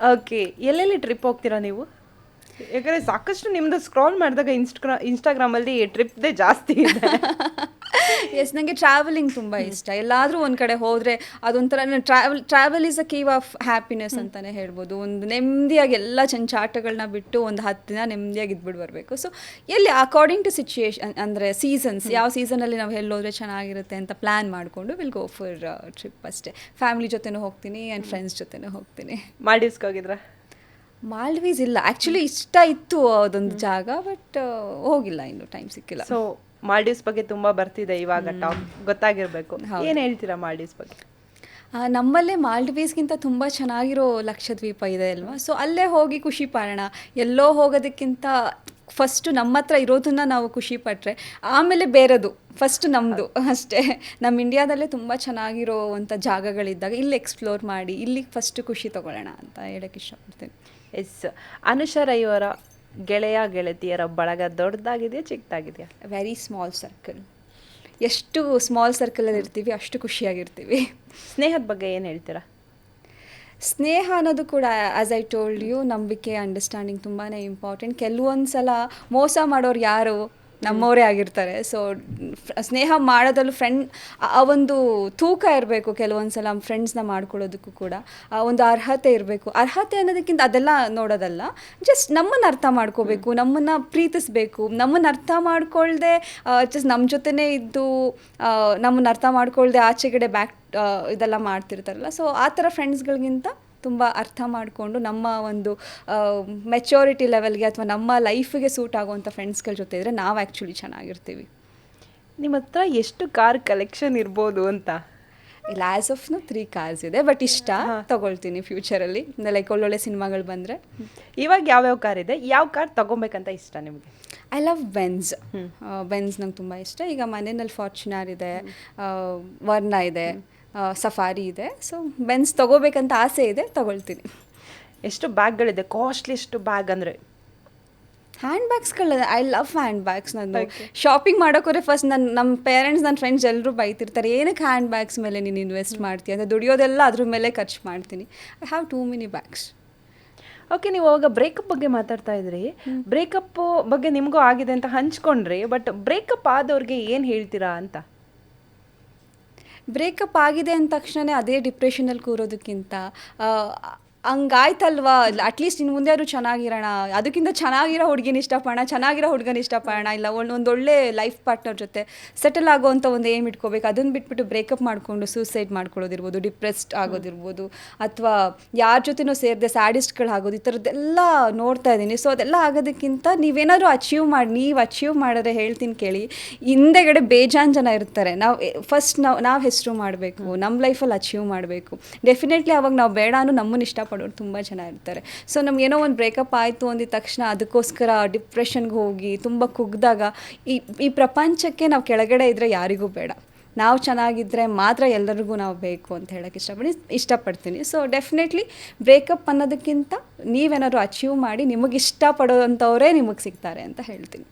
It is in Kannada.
ಓಕೆ ಎಲ್ಲೆಲ್ಲಿ ಟ್ರಿಪ್ ಹೋಗ್ತೀರಾ ನೀವು? ಯಾಕಂದರೆ ಸಾಕಷ್ಟು ನಿಮ್ಮದು ಸ್ಕ್ರಾಲ್ ಮಾಡಿದಾಗ ಇನ್ಸ್ಟ್ರಾ ಇನ್ಸ್ಟಾಗ್ರಾಮಲ್ಲಿ ಟ್ರಿಪ್ದೇ ಜಾಸ್ತಿ ಇದೆ. ಎಸ್ ನನಗೆ ಟ್ರಾವೆಲಿಂಗ್ ತುಂಬ ಇಷ್ಟ. ಎಲ್ಲಾದರೂ ಒಂದು ಕಡೆ ಹೋದರೆ ಅದೊಂಥರ travel travel is a key of happiness ಅಂತಲೇ ಹೇಳ್ಬೋದು. ಒಂದು ನೆಮ್ಮದಿಯಾಗಿ ಎಲ್ಲ ಚಂಚಾಟಗಳನ್ನ ಬಿಟ್ಟು ಒಂದು ಹತ್ತು ದಿನ ನೆಮ್ಮದಿಯಾಗಿ ಇದ್ಬಿಟ್ಟು ಬರಬೇಕು. ಸೊ ಎಲ್ಲಿ ಅಕಾರ್ಡಿಂಗ್ ಟು ಸಿಚುಯೇಷನ್ ಅಂದರೆ ಸೀಸನ್ಸ್ ಯಾವ ಸೀಸನಲ್ಲಿ ನಾವು ಎಲ್ಲೋದ್ರೆ ಚೆನ್ನಾಗಿರುತ್ತೆ ಅಂತ ಪ್ಲ್ಯಾನ್ ಮಾಡಿಕೊಂಡು ವಿಲ್ ಗೋ ಫಾರ್ ಟ್ರಿಪ್ ಅಷ್ಟೇ. ಫ್ಯಾಮಿಲಿ ಜೊತೆನೂ ಹೋಗ್ತೀನಿ ಆ್ಯಂಡ್ ಫ್ರೆಂಡ್ಸ್ ಜೊತೆನೂ ಹೋಗ್ತೀನಿ. ಮಾಲ್ಡೀವ್ಸ್ಗೆ ಹೋಗಿದ್ರಾ? ಮಾಲ್ಡೀವ್ಸ್ ಇಲ್ಲ. ಆ್ಯಕ್ಚುಲಿ ಇಷ್ಟ ಇತ್ತು ಅದೊಂದು ಜಾಗ ಬಟ್ ಹೋಗಿಲ್ಲ ಇನ್ನು ಟೈಮ್ ಸಿಕ್ಕಿಲ್ಲ. ಸೊ ಮಾಲ್ಡೀವ್ಸ್ ಬಗ್ಗೆ ತುಂಬಾ ಬರ್ತಿದೆ ಇವಾಗ ಟಾಪ್. ಗೊತ್ತಾಗಿರ್ಬೇಕು. ಏನ್ ಹೇಳ್ತೀರಾ ಮಾಲ್ಡೀವ್ಸ್ ಬಗ್ಗೆ? ನಮ್ಮಲ್ಲೇ ಮಾಲ್ಡೀವ್ಸ್ಗಿಂತ ತುಂಬ ಚೆನ್ನಾಗಿರೋ ಲಕ್ಷದ್ವೀಪ ಇದೆ ಅಲ್ವಾ? ಸೊ ಅಲ್ಲೇ ಹೋಗಿ ಖುಷಿ ಪಡೋಣ. ಎಲ್ಲೋ ಹೋಗೋದಕ್ಕಿಂತ ಫಸ್ಟು ನಮ್ಮ ಹತ್ರ ಇರೋದನ್ನ ನಾವು ಖುಷಿ ಪಟ್ಟರೆ ಆಮೇಲೆ ಬೇರೆದು ಫಸ್ಟ್ ನಮ್ಮದು ಅಷ್ಟೇ. ನಮ್ಮ ಇಂಡಿಯಾದಲ್ಲೇ ತುಂಬ ಚೆನ್ನಾಗಿರೋವಂಥ ಜಾಗಗಳಿದ್ದಾಗ ಇಲ್ಲಿ ಎಕ್ಸ್ಪ್ಲೋರ್ ಮಾಡಿ ಇಲ್ಲಿ ಫಸ್ಟ್ ಖುಷಿ ತೊಗೊಳ್ಳೋಣ ಅಂತ ಹೇಳೋಕ್ಕೆ ಇಷ್ಟಪಡ್ತೀನಿ. ಎಸ್ ಅನುಷಾ ರೈ ಅವರ ಗೆಳೆಯ ಗೆಳತಿಯರ ಬಳಗ ದೊಡ್ಡದಾಗಿದೆಯಾ ಚಿಕ್ಕದಾಗಿದೆಯಾ? ವೆರಿ ಸ್ಮಾಲ್ ಸರ್ಕಲ್ ಎಷ್ಟು ಸ್ಮಾಲ್ ಸರ್ಕಲಲ್ಲಿ ಇರ್ತೀವಿ ಅಷ್ಟು ಖುಷಿಯಾಗಿರ್ತೀವಿ. ಸ್ನೇಹದ ಬಗ್ಗೆ ಏನು ಹೇಳ್ತೀರಾ? ಸ್ನೇಹ ಅನ್ನೋದು ಕೂಡ ಆ್ಯಸ್ ಐ ಟೋಲ್ಡ್ ಯು ನಂಬಿಕೆ ಅಂಡರ್ಸ್ಟ್ಯಾಂಡಿಂಗ್ ತುಂಬಾ ಇಂಪಾರ್ಟೆಂಟ್ ಕೆಲವೊಂದು ಸಲ ಮೋಸ ಮಾಡೋರು ಯಾರು? ನಮ್ಮವರೇ ಆಗಿರ್ತಾರೆ. ಸೊ ಸ್ನೇಹ ಮಾಡೋದಲ್ಲೂ ಫ್ರೆಂಡ್ ಆ ಒಂದು ತೂಕ ಇರಬೇಕು ಕೆಲವೊಂದು ಸಲ ಫ್ರೆಂಡ್ಸ್ನ ಮಾಡ್ಕೊಳ್ಳೋದಕ್ಕೂ ಕೂಡ. ಆ ಒಂದು ಅರ್ಹತೆ ಇರಬೇಕು. ಅರ್ಹತೆ ಅನ್ನೋದಕ್ಕಿಂತ ಅದೆಲ್ಲ ನೋಡೋದಲ್ಲ. ಜಸ್ಟ್ ನಮ್ಮನ್ನು ಅರ್ಥ ಮಾಡ್ಕೋಬೇಕು, ನಮ್ಮನ್ನು ಪ್ರೀತಿಸಬೇಕು. ನಮ್ಮನ್ನು ಅರ್ಥ ಮಾಡ್ಕೊಳ್ದೆ ಜಸ್ಟ್ ನಮ್ಮ ಜೊತೆನೇ ಇದ್ದು ನಮ್ಮನ್ನು ಅರ್ಥ ಮಾಡ್ಕೊಳ್ದೆ ಆಚೆಗಡೆ ಬ್ಯಾಕ್ ಇದೆಲ್ಲ ಮಾಡ್ತಿರ್ತಾರಲ್ಲ. ಸೊ ಆ ಥರ ಫ್ರೆಂಡ್ಸ್ಗಳಿಗಿಂತ ತುಂಬ ಅರ್ಥ ಮಾಡಿಕೊಂಡು ನಮ್ಮ ಒಂದು ಮೆಚೋರಿಟಿ ಲೆವೆಲ್ಗೆ ಅಥವಾ ನಮ್ಮ ಲೈಫಿಗೆ ಸೂಟ್ ಆಗುವಂಥ ಫ್ರೆಂಡ್ಸ್ಗಳ ಜೊತೆ ಇದ್ದರೆ ನಾವು ಆ್ಯಕ್ಚುಲಿ ಚೆನ್ನಾಗಿರ್ತೀವಿ. ನಿಮ್ಮ ಹತ್ರ ಎಷ್ಟು ಕಾರ್ ಕಲೆಕ್ಷನ್ ಇರ್ಬೋದು ಅಂತ? ಇಲ್ಲ ಆ್ಯಸ್ ಆಫ್ನು ತ್ರೀ ಕಾರ್ಸ್ ಇದೆ ಬಟ್ ಇಷ್ಟ ತಗೊಳ್ತೀನಿ ಫ್ಯೂಚರಲ್ಲಿ ಲೈಕ್ ಒಳ್ಳೊಳ್ಳೆ ಸಿನಿಮಾಗಳು ಬಂದರೆ. ಇವಾಗ ಯಾವ್ಯಾವ ಕಾರ್ ಇದೆ? ಯಾವ ಕಾರ್ ತೊಗೊಬೇಕಂತ ಇಷ್ಟ ನಿಮಗೆ? ಐ ಲವ್ ಬೆನ್ಸ್ ಬೆನ್ಸ್ ನಂಗೆ ತುಂಬ ಇಷ್ಟ. ಈಗ ಮನೆಯಲ್ಲಿ ಫಾರ್ಚುನರ್ ಇದೆ ವರ್ಣ ಇದೆ. ಸಫಾರಿ ಇದೆ. ಸೊ ಬೆನ್ಸ್ ತೊಗೋಬೇಕಂತ ಆಸೆ ಇದೆ ತಗೊಳ್ತೀನಿ. ಎಷ್ಟು ಬ್ಯಾಗ್ಗಳಿದೆ? ಕಾಸ್ಟ್ಲಿ ಎಷ್ಟು ಬ್ಯಾಗ್ ಅಂದರೆ? ಹ್ಯಾಂಡ್ ಬ್ಯಾಗ್ಸ್ಗಳ ಐ ಲವ್ ಹ್ಯಾಂಡ್ ಬ್ಯಾಗ್ಸ್ ನಾನು ಶಾಪಿಂಗ್ ಮಾಡೋಕೋರೆ ಫಸ್ಟ್ ನನ್ನ ನಮ್ಮ ಪೇರೆಂಟ್ಸ್ ನನ್ನ ಫ್ರೆಂಡ್ಸ್ ಎಲ್ಲರೂ ಬೈತಿರ್ತಾರೆ ಏನಕ್ಕೆ ಹ್ಯಾಂಡ್ ಬ್ಯಾಗ್ಸ್ ಮೇಲೆ ನೀನು ಇನ್ವೆಸ್ಟ್ ಮಾಡ್ತೀಯ? ಅಂತ ದುಡಿಯೋದೆಲ್ಲ ಅದ್ರ ಮೇಲೆ ಖರ್ಚು ಮಾಡ್ತೀನಿ. I have too many bags okay ನೀವು ಅವಾಗ ಬ್ರೇಕಪ್ ಬಗ್ಗೆ ಮಾತಾಡ್ತಾ ಇದ್ರಿ. ಬ್ರೇಕಪ್ ಬಗ್ಗೆ ನಿಮಗೂ ಆಗಿದೆ ಅಂತ ಹಂಚ್ಕೊಂಡ್ರಿ ಬಟ್ ಬ್ರೇಕಪ್ ಆದವ್ರಿಗೆ ಏನು ಹೇಳ್ತೀರಾ ಅಂತ? ಬ್ರೇಕಪ್ ಆಗಿದೆ ಅಂದ ತಕ್ಷಣ ಅದೇ ಡಿಪ್ರೆಷನಲ್ಲಿ ಕೂರೋದಕ್ಕಿಂತ ಹಂಗಾಯ್ತಲ್ವಾ? ಅಟ್ಲೀಸ್ಟ್ ಇನ್ನು ಮುಂದೆ ಆದರೂ ಚೆನ್ನಾಗಿರೋಣ. ಅದಕ್ಕಿಂತ ಚೆನ್ನಾಗಿರೋ ಹುಡುಗಿನ ಇಷ್ಟಪಡೋಣ, ಚೆನ್ನಾಗಿರೋ ಹುಡುಗನ ಇಷ್ಟಪಡೋಣ. ಇಲ್ಲ ಒಂದು ಒಳ್ಳೆ ಲೈಫ್ ಪಾರ್ಟ್ನರ್ ಜೊತೆ ಸೆಟಲ್ ಆಗೋವಂಥ ಒಂದು ಏಮ್ ಇಟ್ಕೋಬೇಕು. ಅದನ್ನು ಬಿಟ್ಬಿಟ್ಟು ಬ್ರೇಕಪ್ ಮಾಡಿಕೊಂಡು ಸೂಸೈಡ್ ಮಾಡ್ಕೊಳ್ಳೋದಿರ್ಬೋದು ಡಿಪ್ರೆಸ್ಡ್ ಆಗೋದಿರ್ಬೋದು, ಅಥವಾ ಯಾರ ಜೊತೆನೂ ಸೇರಿದೆ ಸ್ಯಾಡಿಸ್ಟ್ಗಳು ಆಗೋದು ಈ ಥರದ್ದೆಲ್ಲ ನೋಡ್ತಾ ಇದ್ದೀನಿ. ಸೊ ಅದೆಲ್ಲ ಆಗೋದಕ್ಕಿಂತ ನೀವೇನಾದರೂ ಅಚೀವ್ ಮಾಡಿ, ನೀವು ಅಚೀವ್ ಮಾಡಿದ್ರೆ ಹೇಳ್ತೀನಿ ಕೇಳಿ, ಹಿಂದೆಗಡೆ ಬೇಜಾನ್ ಜನ ಇರ್ತಾರೆ. ನಾವು ಫಸ್ಟ್ ನಾವು ನಾವು ಹೆಸರು ಮಾಡಬೇಕು ನಮ್ಮ ಲೈಫಲ್ಲಿ ಅಚೀವ್ ಮಾಡಬೇಕು. ಡೆಫಿನೆಟ್ಲಿ ಅವಾಗ ನಾವು ಬೇಡ ಅನ್ನೋ ನಮ್ಮನ್ನು ಇಷ್ಟಪಡೋರು ತುಂಬ ಜನ ಇರ್ತಾರೆ. ಸೊ ನಮ್ಗೆ ಏನೋ ಒಂದು ಬ್ರೇಕಪ್ ಆಯಿತು ಅಂದಿದ ತಕ್ಷಣ ಅದಕ್ಕೋಸ್ಕರ ಡಿಪ್ರೆಷನ್ಗೆ ಹೋಗಿ ತುಂಬ ಕುಗ್ದಾಗ ಈ ಈ ಪ್ರಪಂಚಕ್ಕೆ ನಾವು ಕೆಳಗಡೆ ಇದ್ದರೆ ಯಾರಿಗೂ ಬೇಡ. ನಾವು ಚೆನ್ನಾಗಿದ್ದರೆ ಮಾತ್ರ ಎಲ್ಲರಿಗೂ ನಾವು ಬೇಕು ಅಂತ ಹೇಳೋಕ್ಕೆ ಇಷ್ಟಪಡಿ, ಇಷ್ಟಪಡ್ತೀನಿ. ಸೊ ಡೆಫಿನೆಟ್ಲಿ ಬ್ರೇಕಪ್ ಅನ್ನೋದಕ್ಕಿಂತ ನೀವೇನಾದ್ರು ಅಚೀವ್ ಮಾಡಿ ನಿಮಗೆ ಇಷ್ಟಪಡೋವಂಥವರೇ ನಿಮಗೆ ಸಿಗ್ತಾರೆ ಅಂತ ಹೇಳ್ತೀನಿ.